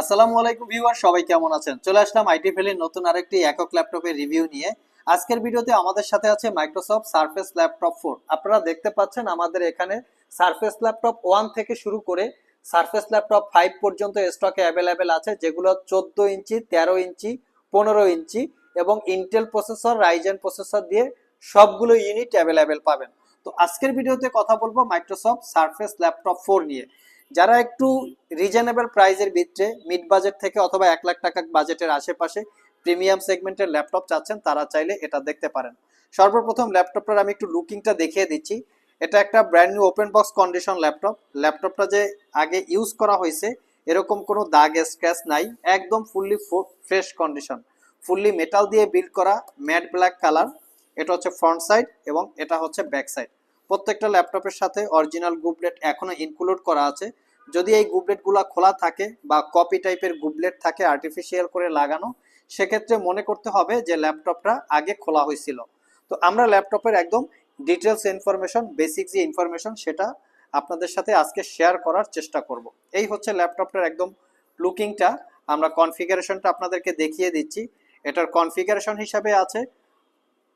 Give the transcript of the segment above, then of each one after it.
আসসালামু আলাইকুম ভিউয়ার, সবাই কেমন আছেন? চলে আসলাম আইটি ভ্যালির নতুন আরেকটি একক ল্যাপটপের রিভিউ নিয়ে। আজকের ভিডিওতে আমাদের সাথে আছে মাইক্রোসফট সারফেস ল্যাপটপ ফোর আপনারা দেখতে পাচ্ছেন আমাদের এখানে সারফেস ল্যাপটপ ওয়ান থেকে শুরু করে সারফেস ল্যাপটপ ফাইভ পর্যন্ত স্টকে অ্যাভেলেবেল আছে, যেগুলো চোদ্দ ইঞ্চি, তেরো ইঞ্চি, পনেরো ইঞ্চি এবং ইন্টেল প্রসেসর রাইজেন প্রসেসর দিয়ে সবগুলো ইউনিট অ্যাভেলেবেল পাবেন। তো আজকের ভিডিওতে কথা বলব মাইক্রোসফট সারফেস ল্যাপটপ ফোর নিয়ে। যারা একটু রিজনেবল প্রাইজের ভিতরে মিড বাজেট থেকে অথবা এক লাখ টাকা বাজেটের আশেপাশে প্রিমিয়াম সেগমেন্টের ল্যাপটপ চাচ্ছেন, তারা চাইলে এটা দেখতে পারেন। সর্বপ্রথম ল্যাপটপটার আমি একটু লুকিংটা দেখিয়ে দিচ্ছি। এটা একটা brand new open box condition laptop ল্যাপটপটা যে আগে ইউজ করা হয়েছে, এরকম কোনো দাগ স্ক্র্যাচ নাই, একদম fully fresh condition fully metal দিয়ে বিল্ড করা ম্যাট ব্ল্যাক কালার এটা হচ্ছে ফ্রন্ট সাইড এবং এটা হচ্ছে ব্যাক সাইড প্রত্যেকটা ল্যাপটপের সাথে অরিজিনাল গুবলেট এখনও ইনক্লুড করা আছে। যদি এই গুবলেটগুলো খোলা থাকে বা কপি টাইপের গুবলেট থাকে আর্টিফিশিয়াল করে লাগানো, সেক্ষেত্রে মনে করতে হবে যে ল্যাপটপটা আগে খোলা হয়েছিল। তো আমরা ল্যাপটপের একদম ডিটেলস ইনফরমেশন বেসিক যে ইনফরমেশন সেটা আপনাদের সাথে আজকে শেয়ার করার চেষ্টা করব। এই হচ্ছে ল্যাপটপটার একদম লুকিংটা আমরা কনফিগারেশনটা আপনাদেরকে দেখিয়ে দিচ্ছি। এটার কনফিগারেশন হিসাবে আছে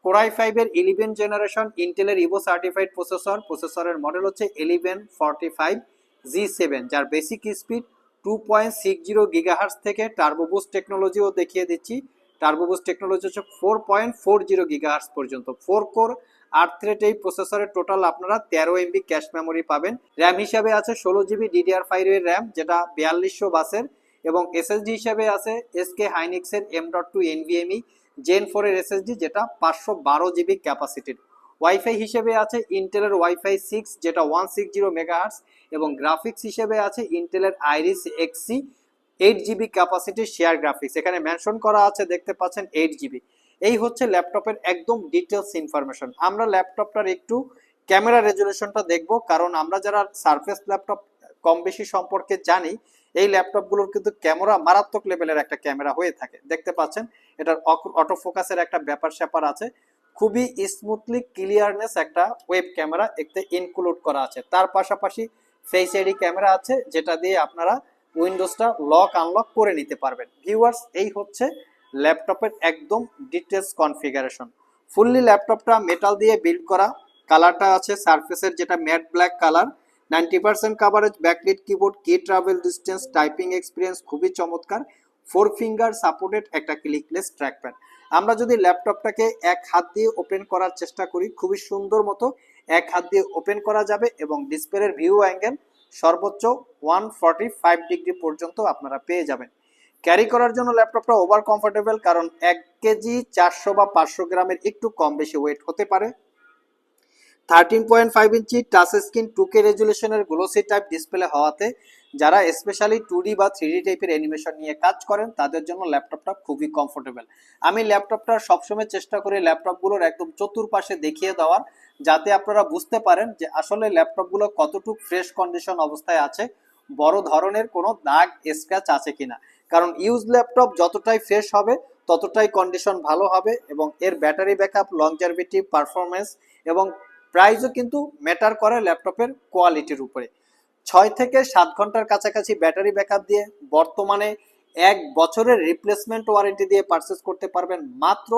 কোরাই ফাইভের ইলেভেন জেনারেশন ইন্টেলের ইভো সার্টিফাইড প্রসেসর প্রসেসরের মডেল হচ্ছে eleven forty five G seven যার basic speed two point six zero gigahertz থেকে টার্বোবুস টেকনোলজিও দেখিয়ে দিচ্ছি। টার্বোবুস টেকনোলজি হচ্ছে four point four zero gigahertz পর্যন্ত। ফোর কোর আট থ্রেড এই প্রসেসরের টোটাল আপনারা তেরো এমবি ক্যাশ মেমোরি পাবেন। র্যাম হিসাবে আছে ষোলো জিবি ডিডিআর ফাইভের র্যাম যেটা বিয়াল্লিশশো বাসের। এবং এসএসডি হিসাবে আছে SK হাইনিক্সের M dot two NVMe Gen ফোরের এসএসডি যেটা পাঁচশো বারো জিবি ক্যাপাসিটির ওয়াইফাই হিসেবে আছে ইন্টেলের ওয়াইফাই সিক্স যেটা ওয়ান সিক্স জিরো মেগাহার্স এবং গ্রাফিক্স হিসেবে আছে ইন্টেলের আইরিস এক্সি এইট জিবি ক্যাপাসিটির শেয়ার গ্রাফিক্স এখানে মেনশন করা আছে, দেখতে পাচ্ছেন এইট জিবি এই হচ্ছে ল্যাপটপের একদম ডিটেলস ইনফরমেশন আমরা ল্যাপটপটার একটু ক্যামেরা রেজুলেশনটা দেখব, কারণ আমরা যারা সারফেস ল্যাপটপ কম বেশি সম্পর্কে জানি, এই ল্যাপটপগুলোর কিন্তু ক্যামেরা মারাত্মক লেভেলের একটা ক্যামেরা হয়ে থাকে। দেখতে পাচ্ছেন? এটার অটো ফোকাসের একটা ব্যাপার স্যাপার আছে। খুবই স্মুথলি ক্লিয়ারনেস একটা ওয়েব ক্যামেরা এতে ইনক্লুড করা আছে। তার পাশাপাশি ফেস আইডি ক্যামেরা আছে, যেটা দিয়ে আপনারা উইন্ডোজটা লক আনলক করে নিতে পারবেন। ভিউয়ার্স, এই হচ্ছে ল্যাপটপের একদম ডিটেলস কনফিগারেশন ফুললি ল্যাপটপটা মেটাল দিয়ে বিল্ড করা। কালারটা আছে সারফেসের যেটা matte black colour ninety percent coverage backlit keyboard key travel distance typing experience খুবই চমৎকার। ফোর ফিঙ্গার সাপোর্টেড একটা ক্লিকলেস ট্র্যাকপ্যাড আমরা যদি ল্যাপটপটাকে এক হাত দিয়ে ওপেন করার চেষ্টা করি, খুবই সুন্দর মতো এক হাত দিয়ে ওপেন করা যাবে এবং ডিসপ্লের ভিউ অ্যাঙ্গেল সর্বোচ্চ ওয়ান ফর্টি ফাইভ ডিগ্রি পর্যন্ত আপনারা পেয়ে যাবেন। ক্যারি করার জন্য ল্যাপটপটা ওভার কমফোর্টেবল কারণ এক কেজি চারশো বা পাঁচশো গ্রামের একটু কম বেশি ওয়েট হতে পারে। Thirteen point five inch touch screen two K রেজুলেশনের glossy type display হওয়াতে যারা স্পেশালি টু ডি বা থ্রি ডি টাইপের অ্যানিমেশন নিয়ে কাজ করেন, তাদের জন্য ল্যাপটপটা খুবই কমফোর্টেবল আমি ল্যাপটপটা সবসময় চেষ্টা করি ল্যাপটপগুলোর একদম চতুর্পাশে দেখিয়ে দেওয়ার, যাতে আপনারা বুঝতে পারেন যে আসলে ল্যাপটপগুলো কতটুকু ফ্রেশ কন্ডিশন অবস্থায় আছে, বড় ধরনের কোনো দাগ স্ক্র্যাচ আছে কিনা। কারণ ইউজ ল্যাপটপ যতটাই ফ্রেশ হবে, ততটাই কন্ডিশন ভালো হবে এবং এর ব্যাটারি ব্যাকআপ লংজারভিটি পারফরমেন্স এবং প্রাইসও কিন্তু ম্যাটার করে ল্যাপটপের কোয়ালিটির উপরে। ছয় থেকে সাত ঘণ্টার কাছাকাছি ব্যাটারি ব্যাকআপ দিয়ে বর্তমানে এক বছরের রিপ্লেসমেন্ট ওয়ারেন্টি দিয়ে পারচেস করতে পারবেন মাত্র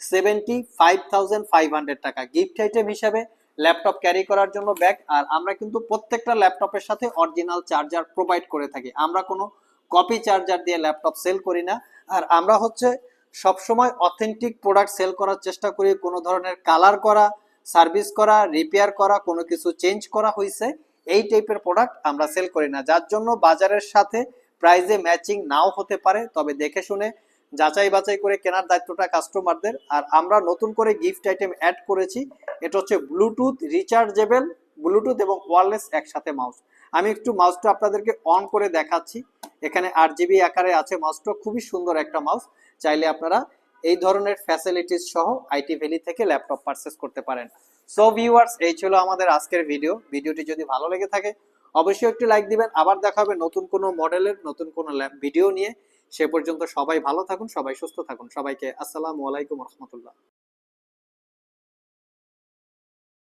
seventy five thousand five hundred টাকা। গিফট আইটেম হিসাবে ল্যাপটপ ক্যারি করার জন্য ব্যাগ আর আমরা কিন্তু প্রত্যেকটা ল্যাপটপের সাথে অরিজিনাল চার্জার প্রোভাইড করে থাকি। আমরা কোনো কপি চার্জার দিয়ে ল্যাপটপ সেল করি না। আর আমরা হচ্ছে সবসময় অথেন্টিক প্রোডাক্ট সেল করার চেষ্টা করি। কোনো ধরনের কালার করা সার্ভিস করা, রিপেয়ার করা, কোনো কিছু চেঞ্জ করা হয়েছে এই টাইপের প্রোডাক্ট আমরা সেল করি না। যার জন্য বাজারের সাথে প্রাইজে ম্যাচিং নাও হতে পারে, তবে দেখে শুনে যাচাই বাছাই করে কেনার দায়িত্বটা কাস্টমারদের আর আমরা নতুন করে গিফট আইটেম অ্যাড করেছি, এটা হচ্ছে ব্লুটুথ রিচার্জেবল ব্লুটুথ এবং ওয়ারলেস একসাথে মাউস আমি একটু মাউসটা আপনাদেরকে অন করে দেখাচ্ছি। এখানে আট জিবি আকারে আছে মাউসটা খুবই সুন্দর একটা মাউস চাইলে আপনারা এই ধরনের ফ্যাসিলিটিস সহ আইটি ভ্যালি থেকে ল্যাপটপ পারচেস করতে পারেন। সো ভিউয়ার্স এই ছিল আমাদের আজকের ভিডিও ভিডিওটি যদি ভালো লেগে থাকে, অবশ্যই একটি লাইক দিবেন। আবার দেখা হবে নতুন কোনো মডেলের নতুন কোনো ভিডিও নিয়ে। সে পর্যন্ত সবাই ভালো থাকুন, সবাই সুস্থ থাকুন। সবাইকে আসসালামু আলাইকুম রহমতুল্লাহ।